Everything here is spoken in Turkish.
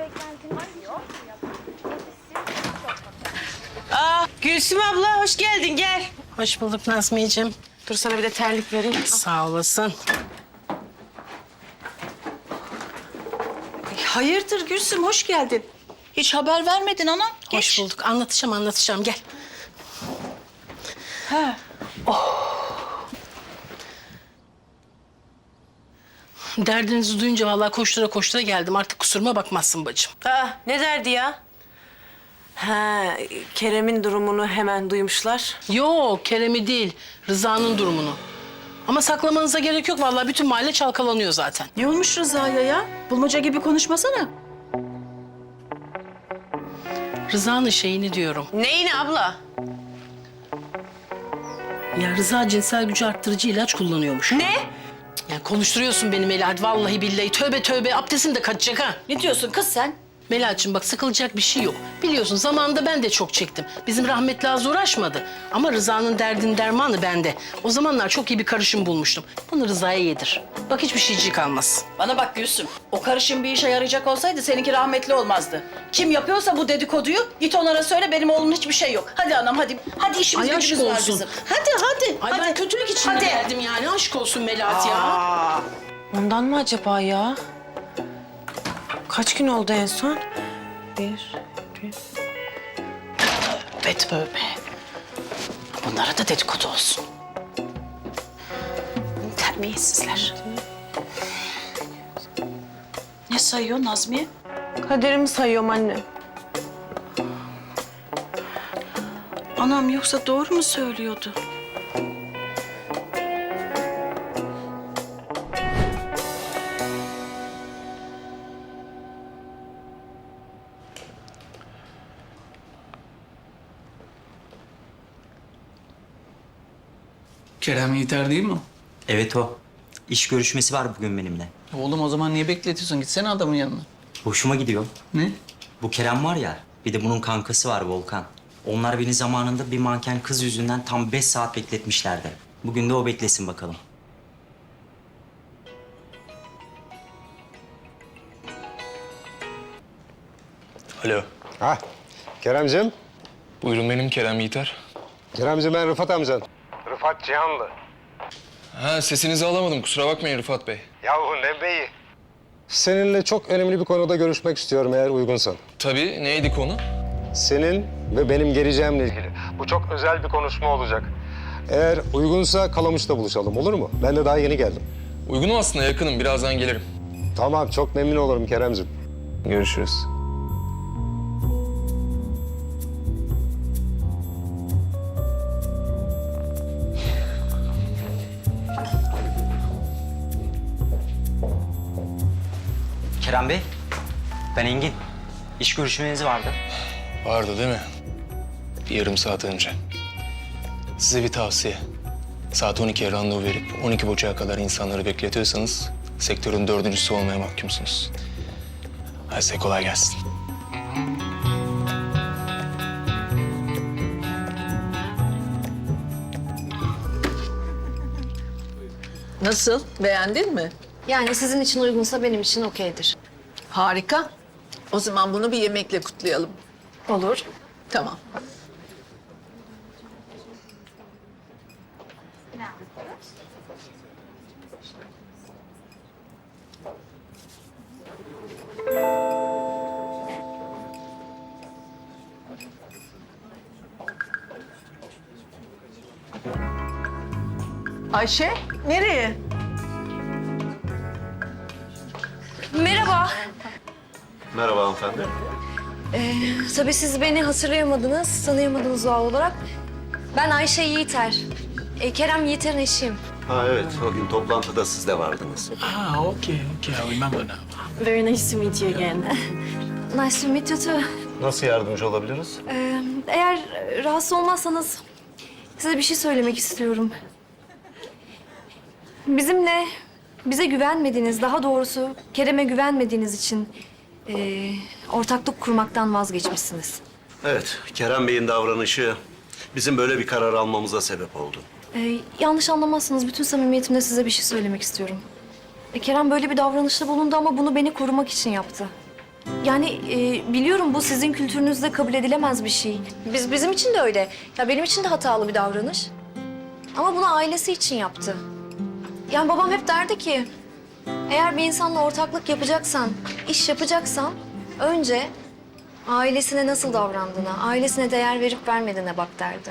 beklentin var diyor. Aa, Gülsüm abla hoş geldin gel. Hoş bulduk Nazmiyeciğim. Dur sana bir de terlik vereyim. Sağ olasın. Hayırdır Gülsüm hoş geldin. Hiç haber vermedin ana. Hoş bulduk. Anlatacağım, anlatacağım. Gel. Ha. Derdinizi duyunca vallahi koştura koştura geldim. Artık kusuruma bakmazsın bacım. Aa, ne derdi ya? Ha, Kerem'in durumunu hemen duymuşlar. Yok, Kerem'i değil. Rıza'nın durumunu. Ama saklamanıza gerek yok. Vallahi bütün mahalle çalkalanıyor zaten. Ne olmuş Rıza'ya ya? Bulmaca gibi konuşmasana. Rıza'nın şeyini diyorum. Neyini abla? Ya Rıza cinsel gücü arttırıcı ilaç kullanıyormuş. Ne? Konuşturuyorsun beni Melahat. Vallahi billahi. Tövbe tövbe. Abdestim de kaçacak ha. Ne diyorsun kız sen? Melahat'cığım bak sıkılacak bir şey yok. Biliyorsun zamanında ben de çok çektim. Bizim rahmetli az uğraşmadı. Ama Rıza'nın derdin dermanı bende. O zamanlar çok iyi bir karışım bulmuştum. Bunu Rıza'ya yedir. Bak hiçbir şeycik kalmaz. Bana bak Gülsüm. O karışım bir işe yarayacak olsaydı seninki rahmetli olmazdı. Kim yapıyorsa bu dedikoduyu git onlara söyle benim oğlumun hiçbir şey yok. Hadi anam hadi. Hadi işimiz Ay, gücümüz var olsun. bizim. Hadi hadi. Ay hadi. ben kötülük için Hadi. geldim yani. Aşk olsun Melahat ya. Ondan mı acaba ya? Kaç gün oldu en son? Bir, iki... Tövbe tövbe. Bunlara da dedikodu olsun. Terbiyesizler. ne sayıyor Nazmiye? Kaderimi sayıyorum anne. Anam yoksa doğru mu söylüyordu? Kerem Yiğiter değil mi? Evet o. İş görüşmesi var bugün benimle. Oğlum o zaman niye bekletiyorsun? Gitsene adamın yanına. Hoşuma gidiyor. Ne? Bu Kerem var ya, bir de bunun kankası var Volkan. Onlar beni zamanında bir manken kız yüzünden tam beş saat bekletmişlerdi. Bugün de o beklesin bakalım. Alo. Ha, Keremcim. Buyurun benim Kerem Yiğiter. Keremcim ben Rıfat amcan. Rıfat Cihanlı. Ha sesinizi alamadım kusura bakmayın Rıfat Bey. Yahu ne beyi? Seninle çok önemli bir konuda görüşmek istiyorum eğer uygunsan. Tabii neydi konu? Senin ve benim geleceğimle ilgili. Bu çok özel bir konuşma olacak. Eğer uygunsa Kalamış'ta buluşalım olur mu? Ben de daha yeni geldim. Uygunum aslında yakınım birazdan gelirim. Tamam çok memnun olurum Keremcim. Görüşürüz. Kerem Bey, ben Engin. İş görüşmeniz vardı. Vardı değil mi? Bir yarım saat önce. Size bir tavsiye. Saat 12'ye randevu verip 12.30'a kadar insanları bekletiyorsanız sektörün dördüncüsü olmaya mahkumsunuz. Hadi size kolay gelsin. Nasıl? Beğendin mi? Yani sizin için uygunsa benim için okeydir. Harika. O zaman bunu bir yemekle kutlayalım. Olur. Tamam. Ayşe, nereye? Merhaba. Merhaba hanımefendi. Tabii siz beni hatırlayamadınız, tanıyamadınız doğal olarak. Ben Ayşe Yiğiter. E, Kerem Yiğiter'in eşiyim. Ha evet, o gün toplantıda siz de vardınız. Ah, okay, okay. I remember now. Very nice to meet you again. nice to meet you too. Nasıl yardımcı olabiliriz? Ee, eğer rahatsız olmazsanız size bir şey söylemek istiyorum. Bizimle, bize güvenmediğiniz, daha doğrusu Kerem'e güvenmediğiniz için e, ortaklık kurmaktan vazgeçmişsiniz. Evet, Kerem Bey'in davranışı bizim böyle bir karar almamıza sebep oldu. Ee, yanlış anlamazsınız. Bütün samimiyetimle size bir şey söylemek istiyorum. E, Kerem böyle bir davranışta bulundu ama bunu beni korumak için yaptı. Yani e, biliyorum bu sizin kültürünüzde kabul edilemez bir şey. Biz bizim için de öyle. Ya benim için de hatalı bir davranış. Ama bunu ailesi için yaptı. Yani babam hep derdi ki eğer bir insanla ortaklık yapacaksan, iş yapacaksan önce ailesine nasıl davrandığına, ailesine değer verip vermediğine bak derdi.